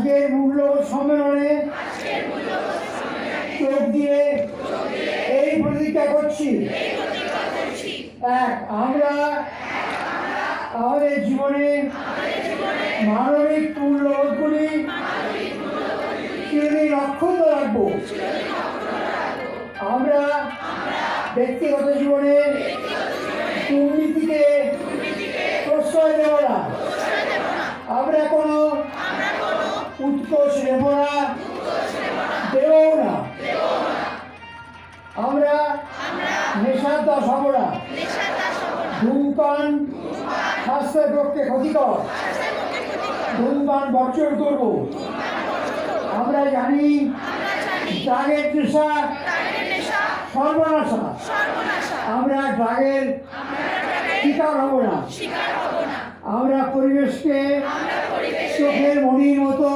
আজকের মূল্য সম্মেলনে যোগ দিয়ে এই প্রতিজ্ঞা করছি। এক, আমরা আমাদের জীবনে মানবিক মূল্যবোধগুলি চিরদিন অক্ষুণ্ণ রাখব। আমরা ব্যক্তিগত জীবনে দুর্নীতিকে ধূমপান স্বাস্থ্যের পক্ষে ক্ষতিকর। ধূমপান বর্জন করব। আমরা জানি ড্রাগের নেশা সর্বনাশা। আমরা ড্রাগের শিকার হব না। আমরা পরিবেশকে চোখের মনির মতো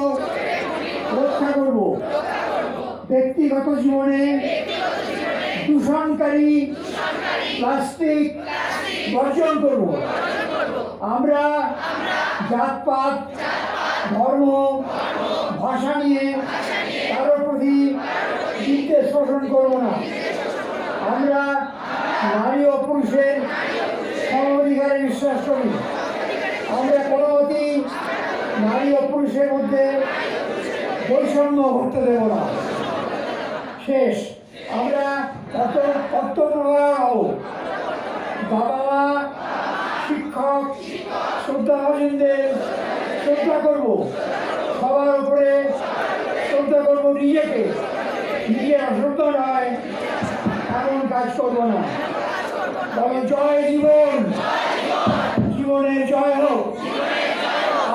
রক্ষা করব। ব্যক্তিগত জীবনে দূষণকারী প্লাস্টিক বর্জন করব। আমরা জাতপাত, ধর্ম, ভাষা নিয়ে কারোর প্রতি বিদ্বেষ পোষণ করব না। আমরা নারী ও পুরুষের সম অধিকারে বিশ্বাস করি। আমরা কোনোমতেই নারী ও পুরুষের মধ্যে বৈষম্য ঘটতে দেব না। শেষ। আমরা কত কর্তব্য হব বাবা শিক্ষক, শ্রদ্ধা শ্রদ্ধাভাজনদের শ্রদ্ধা করব। সবার উপরে শ্রদ্ধা করব নিজেকে। নিজের অশ্রদ্ধা নয়, এমন কাজ করব না। তবে জয় জীবন। জীবনের জয় হোক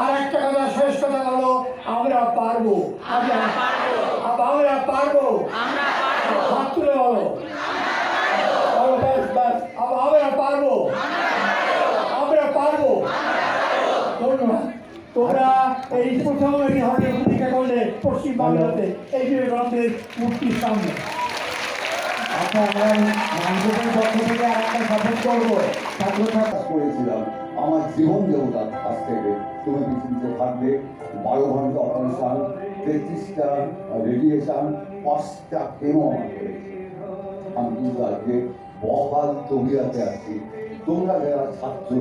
আর একটা কথা শেষ কথা হলো আমরা পারব আমরা আমরা পারব হাত তুলে বলো বলো, ব্যাস, ব্যাস। আবার আমরা পারব আমরা পারব ধন্যবাদ তোমরা এই প্রথম এই ধরনের ভূমিকা করলে পশ্চিম বাংলাতে এই বিবেকানন্দের মূর্তির সামনে। আচ্ছা করেছিলাম। আমার জীবন দেবতার কাছ থেকে। তুমি পৃথিবীতে থাকবে। বারো ঘণ্টা অপারেশন, তেত্রিশটা রেডিয়েশন পাঁচটা কেমো আমি কিন্তু আজকে বহাল তবিয়াতে আছি। তোমরা যারা ছাত্র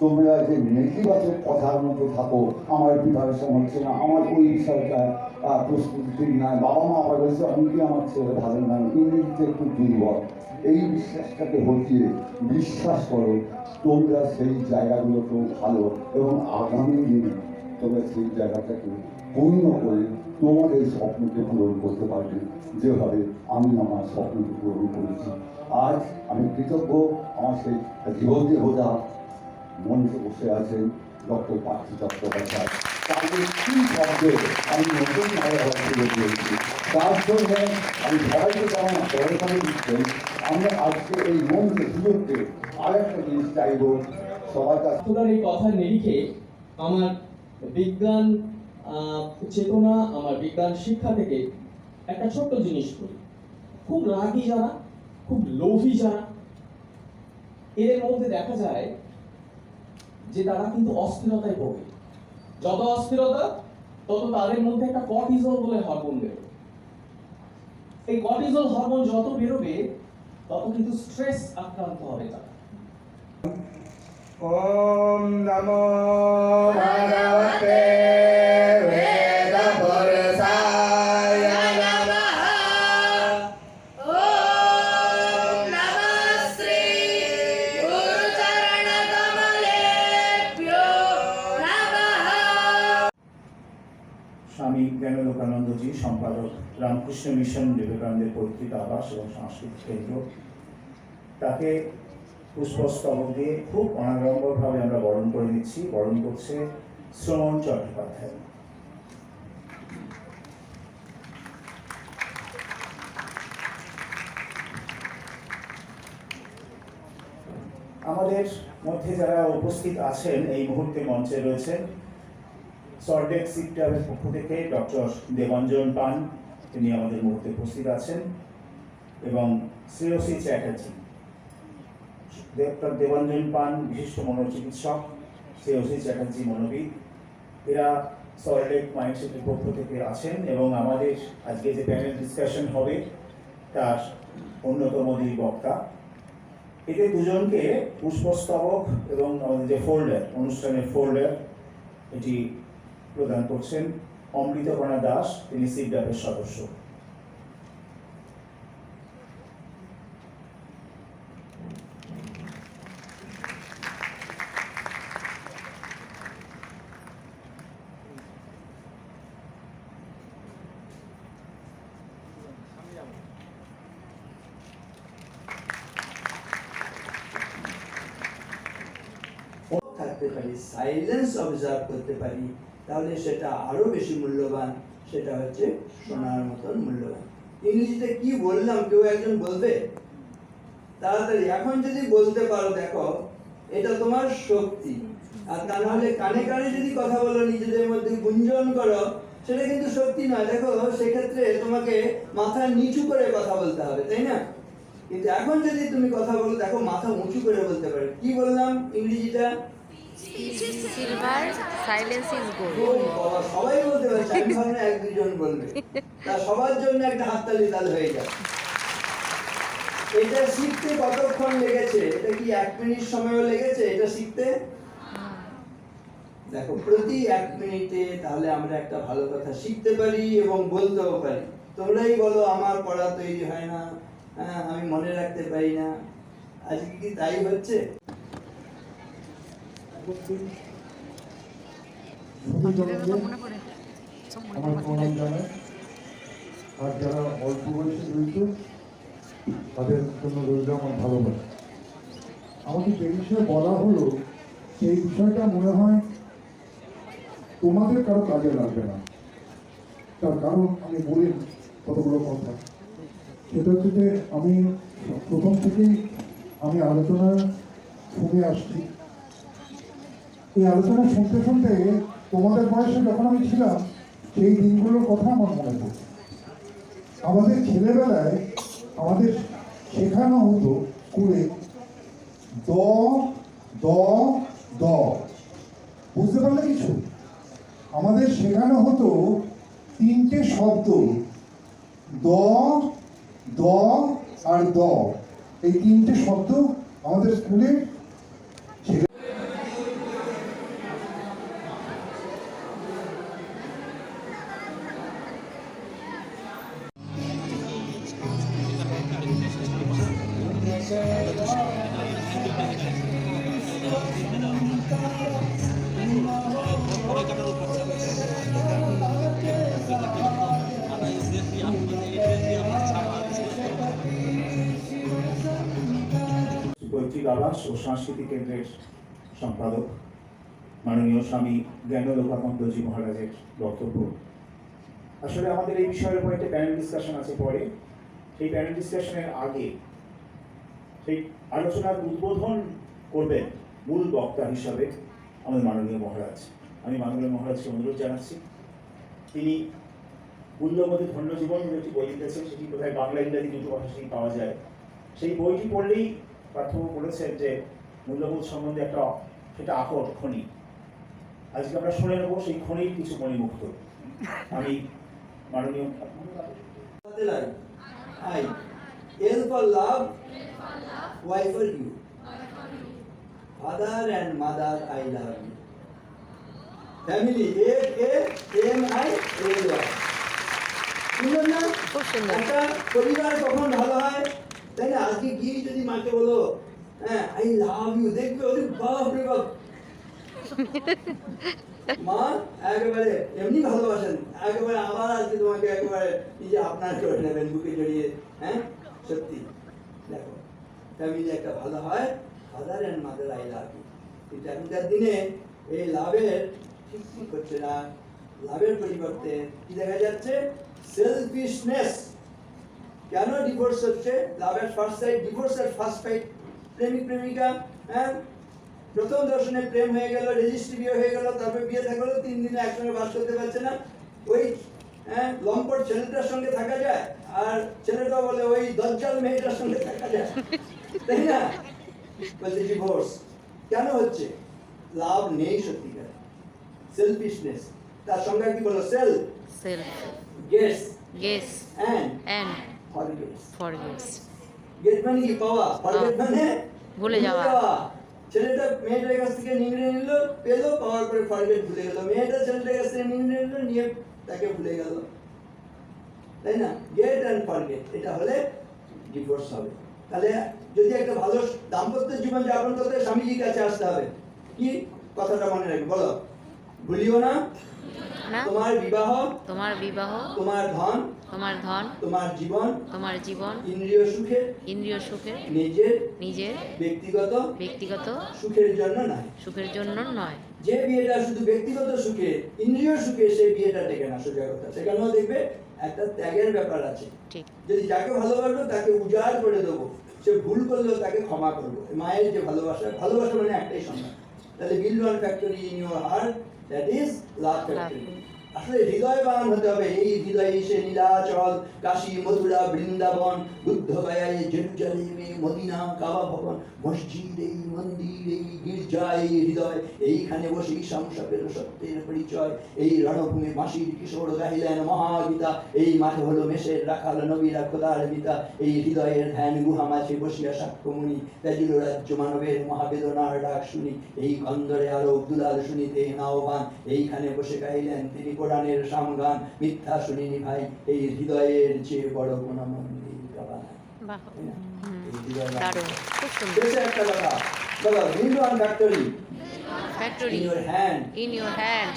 তোমরা যে নেতিবাচক কথার মতো থাকো, আমার প্রিপারেশন হচ্ছে না আমার ওই বিষয়টা প্রস্তুতি নাই, বাবা মা আবার বলছে, আমি কি আমার ছেলে ভালো না? ইংরেজিতে একটু দুর্বল। এই বিশ্বাসটাকে হটিয়ে বিশ্বাস করো, তোমরা সেই জায়গাগুলোতেও ভালো এবং আগামী দিনে তোমরা সেই জায়গাটাকে পূর্ণ করে তোমার এই স্বপ্নকে পূরণ করতে পারবে। যেভাবে আমি আমার স্বপ্নকে পূরণ করেছি। আজ আমি কৃতজ্ঞ, আমার সেই জীবন দেবতা মঞ্চে বসে আছেন ডক্টর পার্থ চট্টোপাধ্যায়। তাদের কি শব্দে আমি নতুন দিয়েছি। তার জন্য আমি সবাইকে যেমন সরকারে দিচ্ছেন আমরা আজকে এই মঞ্চে সুযোগকে আরেকটা জিনিস চাইব। সবার কাছে আপনার এই কথার নিরিখে আমার বিজ্ঞান চেতনা, আমার বিজ্ঞান শিক্ষা থেকে একটা ছোট্ট জিনিস করি। খুব রাগী যারা, খুব লোভী যারা, এদের মধ্যে দেখা যায় যে তারা কিন্তু অস্থিরতায় ভোগে। যত অস্থিরতা, তত তাদের মধ্যে একটা কর্টিজল বলে হরমোন বেরোবে এই কর্টিজল হরমোন যত বেরোবে, তত কিন্তু স্ট্রেস আক্রান্ত হবে তারা। ওম নমো মিশন বিবেকানন্দের পৈতৃক আবাস এবং সাংস্কৃতিক কেন্দ্র। তাকে পুষ্পস্তবক দিয়ে খুব অনাড়ম্বরভাবে আমরা বরণ করে নিচ্ছি। বরণ করছে শ্রমণ চট্টোপাধ্যায়। আমাদের মধ্যে যারা উপস্থিত আছেন, এই মুহূর্তে মঞ্চে রয়েছেন সল্টেক সিক্টরের পক্ষ থেকে ডক্টর দেবাঞ্জন পান তিনি আমাদের মধ্যে উপস্থিত আছেন, এবং শ্রেয়সী চ্যাটার্জি, ডক্টর দেবাঞ্জন পান, বিশিষ্ট মনোচিকিৎসক, শ্রেয়সী চ্যাটার্জি মনোবিদ। এরা সল্টেক মাইন্ডসেটের পক্ষ থেকে আছেন, এবং আমাদের আজকে যে প্যানেল ডিসকাশন হবে, তার অন্যতম দুই বক্তা। এতে দুজনকে পুষ্পস্তবক এবং আমাদের যে ফোল্ডার অনুষ্ঠানের ফোল্ডার এটি প্রদান করছেন। অমৃতকণা দাস তিনি সিডাপের সদস্য। থাকতে পারি সাইলেন্স অবজার্ভ করতে পারি। তাহলে সেটা আরও বেশি মূল্যবান, সেটা হচ্ছে সোনার মতন মূল্যবান। ইংরেজিতে কি বললাম, কেউ একজন বলবে? তাড়াতাড়ি, এখন যদি বলতে পারো, দেখো, এটা তোমার শক্তি। আর তা নাহলে কানে কানে যদি কথা বলো, নিজেদের মধ্যে গুঞ্জন করো, সেটা কিন্তু শক্তি নয়। দেখো, সেক্ষেত্রে তোমাকে মাথা নিচু করে কথা বলতে হবে, তাই না? কিন্তু এখন যদি তুমি কথা বলো, দেখো, মাথা উঁচু করে বলতে পারো। কি বললাম ইংরেজিটা? সিলভার সাইলেন্স ইজ গোল্ড সবাই বলতে আমি ভাবলাম এক দুজন বলবে। তা সবার জন্য একটা হাততালি হয়ে যাবে এটা শিখতে কতক্ষণ লেগেছে? এটা কি এক মিনিট সময়ও লেগেছে এটা শিখতে? দেখো, প্রতি এক মিনিটে তাহলে আমরা একটা ভালো কথা শিখতে পারি এবং বলতেও পারি। তোমরাই বলো, আমার পড়া তৈরি হয় না হ্যাঁ আমি মনে রাখতে পারি না। আজকে কি তাই হচ্ছে? আমার প্রণাম জানাই আর যারা অল্প বয়সে রয়েছে তাদের জন্য রইল আমার ভালোবাসা। আমাকে যে বিষয়ে বলা হলো সেই বিষয়টা মনে হয় তোমাদের কারও কাজে লাগবে না। তার কারণ আমি বলি কতগুলো কথা। সেটা হচ্ছে যে আমি প্রথম থেকেই আমি আলোচনা শুনে আসছি। এই আলোচনা শুনতে শুনতে তোমাদের বয়সে যখন আমি ছিলাম, সেই দিনগুলোর কথা আমার মনে পড়ছে আমাদের ছেলেবেলায় আমাদের শেখানো হতো স্কুলে দ দ দ। বুঝতে পারলে কিছু? আমাদের শেখানো হতো তিনটে শব্দ, দ দ আর দ। এই তিনটে শব্দ আমাদের স্কুলে আবাস ও সাংস্কৃতিক কেন্দ্রের সম্পাদক মাননীয় স্বামী জ্ঞানলোকানন্দজি মহারাজের বক্তব্য। আসলে আমাদের এই বিষয়ের উপর একটা প্যানেল ডিসকাশন আছে পরে। সেই প্যানেল ডিসকাশনের আগে সেই আলোচনার উদ্বোধন করবেন মূল বক্তা হিসাবে আমাদের মাননীয় মহারাজ। আমি মাননীয় মহারাজকে অনুরোধ জানাচ্ছি। তিনি মূল্যবোধে ধন্য জীবন একটি বই লিখেছেন, সেটি কোথায় বাংলা, ইংরাজি দুটো ভাষাতেই পাওয়া যায়। সেই বইটি পড়লেই পার্থক্য বলেছেন যে মূল্যবোধ সম্বন্ধে একটা সেটা আকর খনি। আজকে আমরা শুনে নেব সেই খনির কিছু মণিমুক্ত। আমি মাননীয় I L for love Y for you father and mother I love you family A K M I L Y সুন্দর। না একটা পরিবার কখন ভালো হয়? তাই না আজকে গিয়ে যদি মাকে বলো? হ্যাঁ আই লাভ ইউ দেখবে ওরে বাপ রে বাপ। মা, একেবারে এমনি ভালোবাসেন। একেবারে আবার আজকে তোমাকে একেবারে নিজে আপনার করে নেবেন বুকে জড়িয়ে হ্যাঁ? সত্যি। দেখো ফ্যামিলি একটা ভালো হয়। Father and mother I love you কিন্তু এখনকার দিনে এই লাভের ঠিক ঠিক হচ্ছে না? লাভের পরিবর্তে কি দেখা যাচ্ছে? সেলফিশনেস কেন ডিভোর্স হচ্ছে? লাভের ফার্স্ট সাইড ডিভোর্স এর ফার্স্ট সাইড প্রেমিক প্রেমিকা হ্যাঁ? প্রথম দর্শনে প্রেম হয়ে গেল রেজিস্ট্রি বিয়ে হয়ে গেল তারপরে বিয়ে থাকা হলো তিন দিনে একসঙ্গে বাস করতে পারছে না। ওই হ্যাঁ লম্পট ছেলেটার সঙ্গে থাকা যায় আর ছেলেটা বলে ওই দজ্জাল মেয়েটার সঙ্গে থাকা যায়। তাই না? বলছে ডিভোর্স কেন হচ্ছে? লাভ নেই সত্যিকার। সেলফিশনেস তার সঙ্গে কি বলো? Sell self guess guess and and forgets forgets get মানে কি পাওয়া ফরগেট মানে ভুলে যাওয়া। ছেলেটা মেয়েটার কাছ থেকে নিংড়ে নিল পেল পাওয়ার পরে ফরগেট ভুলে গেল। মেয়েটা ছেলেটার কাছ থেকে নিংড়ে নিল নিয়ে তাকে ভুলে গেল। তাই না? গেট অ্যান্ড ফরগেট এটা হলে ডিভোর্স হবে। তাহলে যদি একটা ভালো দাম্পত্য জীবন যাপন করতে স্বামীজির কাছে আসতে হবে কি? কথাটা মনে রাখবে। বলো। ভুলিও না। না? তোমার বিবাহ তোমার বিবাহ তোমার ধন তোমার ধন তোমার জীবন তোমার জীবন ইন্দ্রিয় সুখের ইন্দ্রিয় সুখের নিজের নিজের ব্যক্তিগত ব্যক্তিগত সুখের জন্য নয়। সুখের জন্য নয়। যে বিয়েটা শুধু ব্যক্তিগত সুখে ইন্দ্রিয় সুখে সেই বিয়েটা টেকে না সোজা কথা। সেখানেও দেখবে একটা ত্যাগের ব্যাপার আছে। ঠিক। যদি যাকে ভালোবাসবো তাকে উজাড় করে দেবো। সে ভুল করলেও তাকে ক্ষমা করব। মায়ের যে ভালোবাসা ভালোবাসা মানে একটাই That build one factory in your heart, that is love factory. আসলে হৃদয় বান হতে হবে। এই হৃদয়ে সে নীলাচল কাশী, মথুরা, বৃন্দাবন, বুদ্ধ গয়ায় জেরুজালেমে মদিনা, কাবা ভবন, মসজিদ এই মন্দির এই গির্জা এই হৃদয়। এইখানে বসে সংসপের সত্যের পরিচয়। এই রণভূমি মাসির কিশোর গাহিলেন মহাগীতা। এই মাঠে হলো মেষের রাখাল, নবীরা খোদার গীতা এই হৃদয়ের ধ্যান গুহা মাঝে বসিয়া সাক্ষ্যমণি। ত্যাজিল রাজ্য মানবের মহাবেদনার ডাক শুনি। এই কন্দরে আরও দুলাল শুনিতে নাওবান এইখানে বসে গাইলেন তিনি কোরআনের সামগান মিথ্যা শুনিনি ভাই। এই হৃদয়ের চেয়ে বড় কোন মন্দির একটা কথা। Factory in your hand?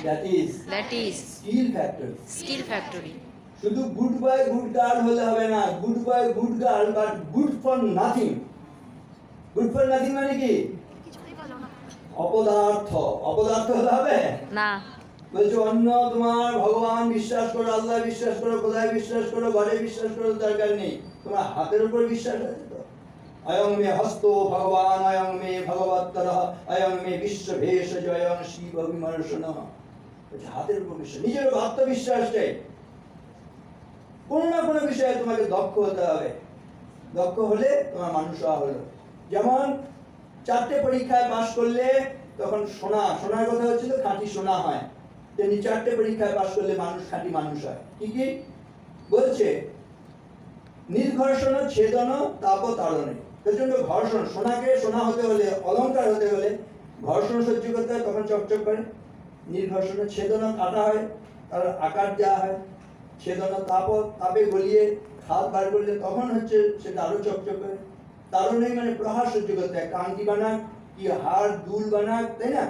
That is steel factory. Factory শুধু গুড গুড গার্ল হলে হবে না। Good good girl but good for nothing good for nothing মানে কি? অপদার্থ। অপদার্থ হতে হবে? না। বলছে, অন্য তোমার ভগবান বিশ্বাস করো, আল্লাহ বিশ্বাস করো কোথায় বিশ্বাস করো, ঘরে বিশ্বাস করো দরকার নেই। তোমার হাতের উপর বিশ্বাস আছে তো? অয়ং মে হস্ত ভগবান, অয়ং মে ভগবত্তর, অয়ং মে বিশ্ব শিব হাতের উপর বিশ্বাস, নিজের আত্মবিশ্বাস কোনো না কোনো বিষয়ে তোমাকে দক্ষ হতে হবে। দক্ষ হলে তোমার মানুষ হলো। যেমন চারটে পরীক্ষায় পাশ করলে তখন সোনা, সোনার কথা হচ্ছিল, খাঁটি সোনা হয়। তেমনি চারটে পরীক্ষায় পাশ করলে মানুষ, খাঁটি মানুষ হয়। কি কি? বলছে, নির্ঘর্ষণ, ছেদন, তাপ, তাড়নে। প্রচণ্ড ঘর্ষণ। সোনাকে সোনা হতে হলে অলংকার হতে হলে ঘর্ষণ সহ্য করতে হয়, তখন চকচক করে। নির্ঘর্ষণ, ছেদন, কাটা হয়, তার আকার দেওয়া হয়। ছেদন, তাপ, তাপে গলিয়ে খাদ বার করলে তখন হচ্ছে সেটা আরও চকচক করে। তারণে মানে প্রহার সহ্য করতে হয়। কান্তি বানাক, কি হাড়, দুল বানাক, তাই না?